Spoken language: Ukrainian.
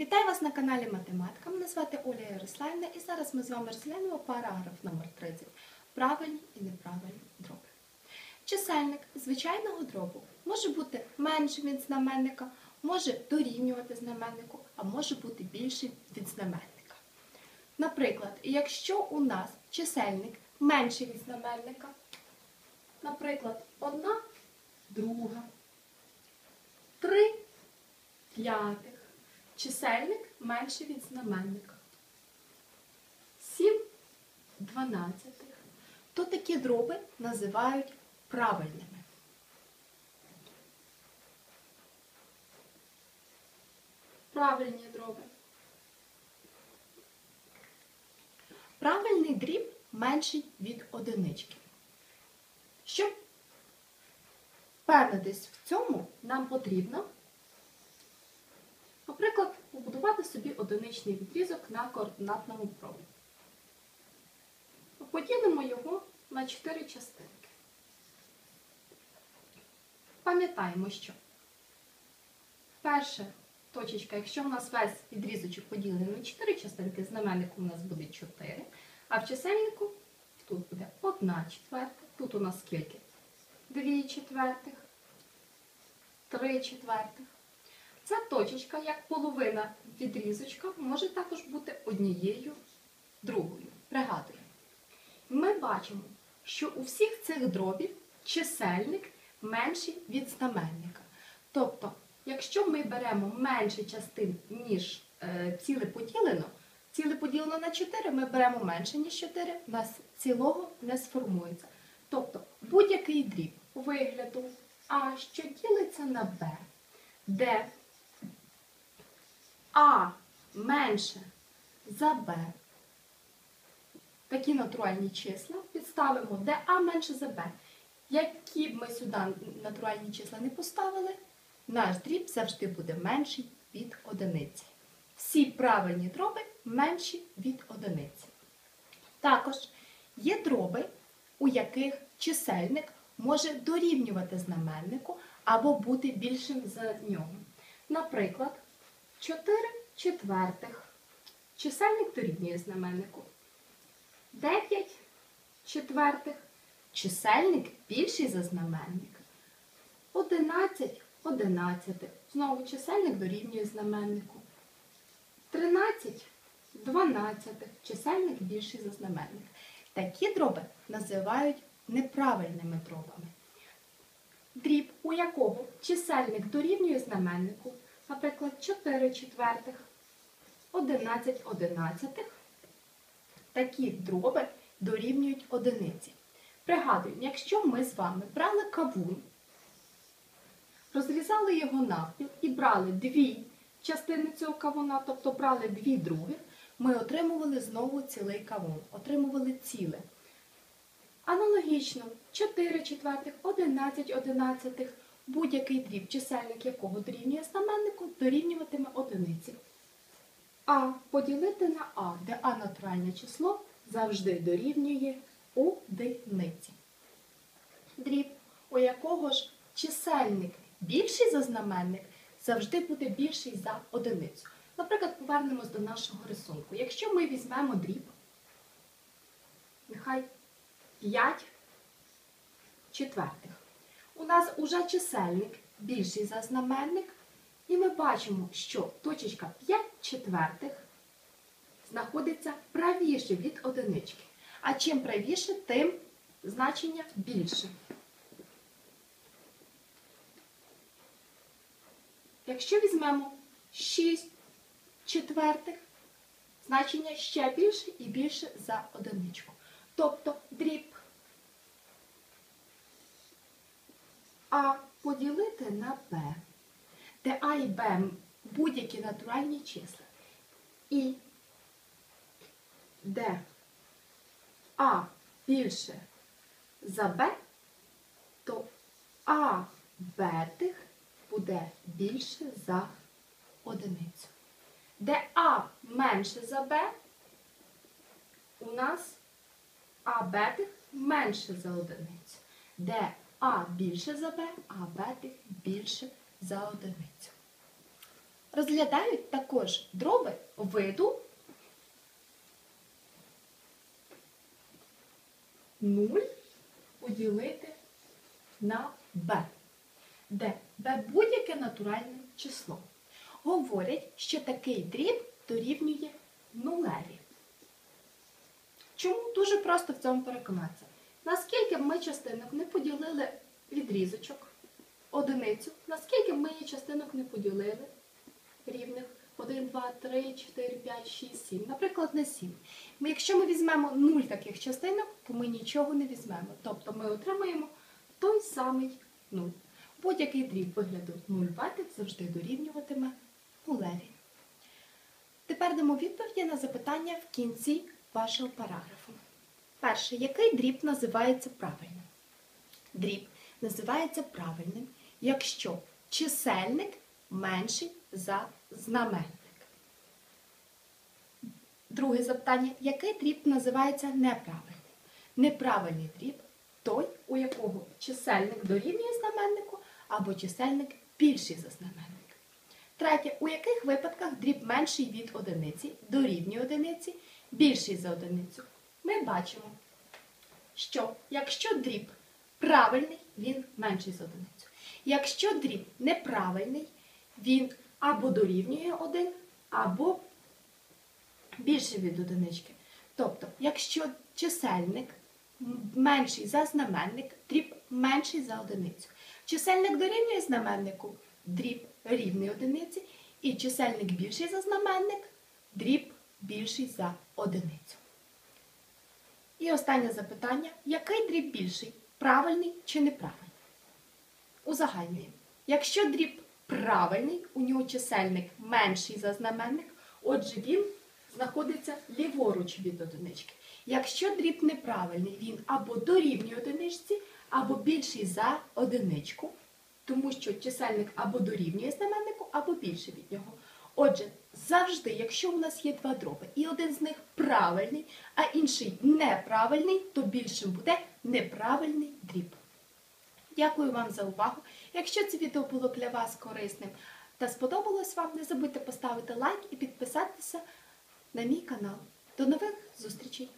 Вітаю вас на каналі Математика. Мене звати Оля Ярославівна і зараз ми з вами розглянемо параграф номер 30 Правильні і неправильні дроби. Чисельник звичайного дробу може бути меншим від знаменника, може дорівнювати знаменнику, а може бути більшим від знаменника. Наприклад, якщо у нас чисельник менший від знаменника, наприклад, одна друга, три п'ятих. Чисельник менше від знаменника. 7 дванадцятих. То такі дроби називають правильними. Правильні дроби. Правильний дріб менший від одинички. Щоб впевнитись в цьому, нам потрібно Наприклад, побудувати собі одиничний відрізок на координатному проводі. Поділимо його на 4 частинки. Пам'ятаємо, що перша точечка, якщо у нас весь відрізочок поділений на 4 частинки, знаменнику у нас буде 4, а в чисельнику тут буде 1 четверта, тут у нас скільки? 2 четвертих, 3 четвертих. Ця точечка, як половина відрізочка, може також бути однією другою. Пригадуємо. Ми бачимо, що у всіх цих дробів чисельник менший від знаменника. Тобто, якщо ми беремо менше частин, ніж е, ціле поділено, ціле поділено на 4, ми беремо менше, ніж 4, у нас цілого не сформується. Тобто будь-який дріб вигляду А, що ділиться на Б, де а менше за Б. Такі натуральні числа підставимо, де А менше за Б. Які б ми сюди натуральні числа не поставили, наш дріб завжди буде менший від одиниці. Всі правильні дроби менші від одиниці. Також є дроби, у яких чисельник може дорівнювати знаменнику або бути більшим за нього. Наприклад, 4 четвертих. Чисельник дорівнює знаменнику. 9 четвертих. Чисельник більший за знаменник. 11 одинадцятих. Знову чисельник дорівнює знаменнику. 13 дванадцятих. Чисельник більший за знаменник. Такі дроби називають неправильними дробами. Дріб, у якого чисельник дорівнює знаменнику наприклад, 4 четвертих, 11 одинадцятих. Такі дроби дорівнюють одиниці. Пригадуємо, якщо ми з вами брали кавун, розрізали його навпіл і брали дві частини цього кавуна, тобто брали дві других, ми отримували знову цілий кавун, отримували ціле. Аналогічно, 4 четвертих, 11 одинадцятих – будь-який дріб, чисельник якого дорівнює знаменнику, дорівнюватиме одиниці. А поділити на А, де А натуральне число, завжди дорівнює одиниці. Дріб, у якого ж чисельник більший за знаменник, завжди буде більший за одиницю. Наприклад, повернемось до нашого рисунку. Якщо ми візьмемо дріб, нехай 5 четвертих у нас уже чисельник більший за знаменник, і ми бачимо, що точечка 5 четвертих знаходиться правіше від одинички. А чим правіше, тим значення більше. Якщо візьмемо 6 четвертих, значення ще більше і більше за одиничку. Тобто дріб А поділити на Б, де А і Б будь-які натуральні числа. І де А більше за Б, то А бетих буде більше за одиницю. Де А менше за Б, у нас А бетих менше за одиницю. Де А більше за Б, а Б більше за одиницю. розглядають також дроби виду 0 поділити на b, де b будь-яке натуральне число. Говорять, що такий дріб дорівнює нулеві. Чому дуже просто в цьому переконатися? Наскільки б ми частинок не поділили відрізочок, одиницю, наскільки б ми її частинок не поділили рівних 1, 2, 3, 4, 5, 6, 7. Наприклад, на 7. Ми, якщо ми візьмемо 0 таких частинок, то ми нічого не візьмемо. Тобто ми отримаємо той самий 0. Будь-який дріб вигляду 0 бати завжди дорівнюватиме нулеві. Тепер дамо відповіді на запитання в кінці вашого параграфу. Перше, який дріб називається правильним? Дріб називається правильним, якщо чисельник менший за знаменник. Друге запитання, який дріб називається неправильним? Неправильний дріб той, у якого чисельник дорівнює знаменнику або чисельник більший за знаменник. Третє, у яких випадках дріб менший від одиниці, дорівнює одиниці, більший за одиницю. Ми бачимо, що якщо дріб правильний, він менший за одиницю. Якщо дріб неправильний, він або дорівнює 1, або більший від одинички. Тобто, якщо чисельник менший за знаменник, дріб менший за одиницю. Чисельник дорівнює знаменнику, дріб рівний одиниці, і чисельник більший за знаменник, дріб більший за одиницю. І останнє запитання: який дріб більший? Правильний чи неправильний? Узагальнюємо. Якщо дріб правильний, у нього чисельник менший за знаменник, отже він знаходиться ліворуч від одинички. Якщо дріб неправильний, він або дорівнює одиничці, або більший за одиничку, тому що чисельник або дорівнює знаменнику, або більше від нього. Отже, завжди, якщо у нас є два дроби, і один з них правильний, а інший неправильний, то більшим буде неправильний дріб. Дякую вам за увагу. Якщо це відео було для вас корисним та сподобалось вам, не забудьте поставити лайк і підписатися на мій канал. До нових зустрічей!